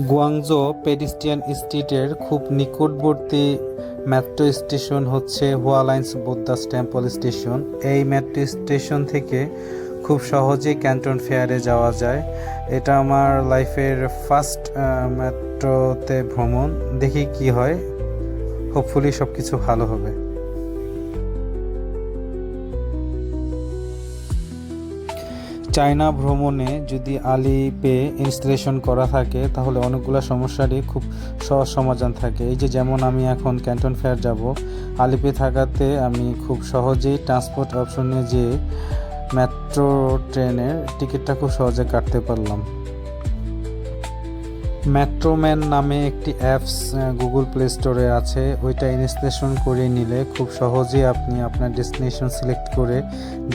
Guangzhou pedestrian স্ট্রিটের খুব নিকটবর্তী মেট্রো স্টেশন হচ্ছে হুয়ালাইন্স বুদ্ধাস টেম্পল স্টেশন এই মেট্রো স্টেশন থেকে খুব সহজেই ক্যান্টন ফেয়ারে যাওয়া যায়। এটা আমার লাইফের ফার্স্ট মেট্রোতে ভ্রমণ। দেখি কি হয়। হোপফুলি সব কিছু ভালো হবে। চায়না ভ্রমণে যদি আলি পে ইনস্টলেশন করা থাকে, তাহলে অনেকগুলো সমস্যারই খুব সহজ সমাধান থাকে। এই যে যেমন আমি এখন ক্যান্টন ফেয়ার যাব আলিপে থাকাতে আমি খুব সহজেই ট্রান্সপোর্ট অপশনে যে মেট্রো ট্রেনের টিকিটটা খুব সহজে কাটতে পারলাম। মেট্রোম্যান নামে একটি অ্যাপস গুগল প্লে স্টোরে আছে। ওইটা ইনস্টলেশন করে নিলে খুব সহজেই আপনি আপনার ডেস্টিনেশন সিলেক্ট করে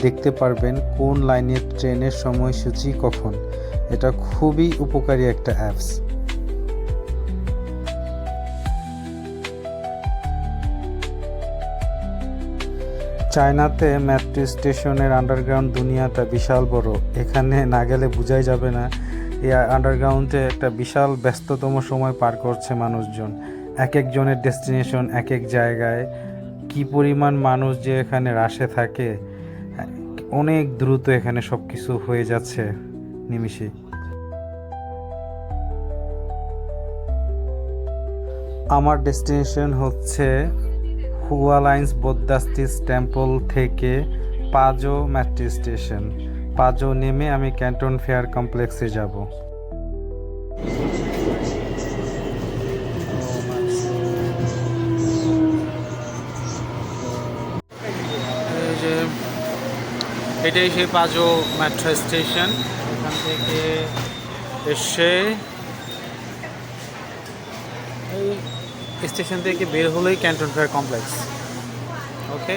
দেখতে পারবেন কোন লাইনের ট্রেনের সময়সূচি কখন। এটা খুবই উপকারী একটা অ্যাপস চায়নাতে মেট্রো স্টেশনের আন্ডারগ্রাউন্ড দুনিয়াটা বিশাল বড়। এখানে না গেলে বোঝাই যাবে না এই আন্ডারগ্রাউন্ডে একটা বিশাল ব্যস্ততম সময় পার করছে মানুষজন। এক একজনের ডেস্টিনেশন এক এক জায়গায়। কি পরিমাণ মানুষ যে এখানে রাশে থাকে, অনেক দ্রুত এখানে সব কিছু হয়ে যাচ্ছে নিমিষেই আমার ডেস্টিনেশন হচ্ছে হুয়ালাইন্স বৌদ্ধাস্তিস টেম্পল থেকে পাজো মেট্রো স্টেশন পাজো নেমে আমি ক্যান্টন ফেয়ার কমপ্লেক্সে যাব। এটাই সেই পাজো মেট্রো স্টেশন। এখান থেকে এসে এই স্টেশন থেকে বের হলেই ক্যান্টন ফেয়ার কমপ্লেক্স। ওকে?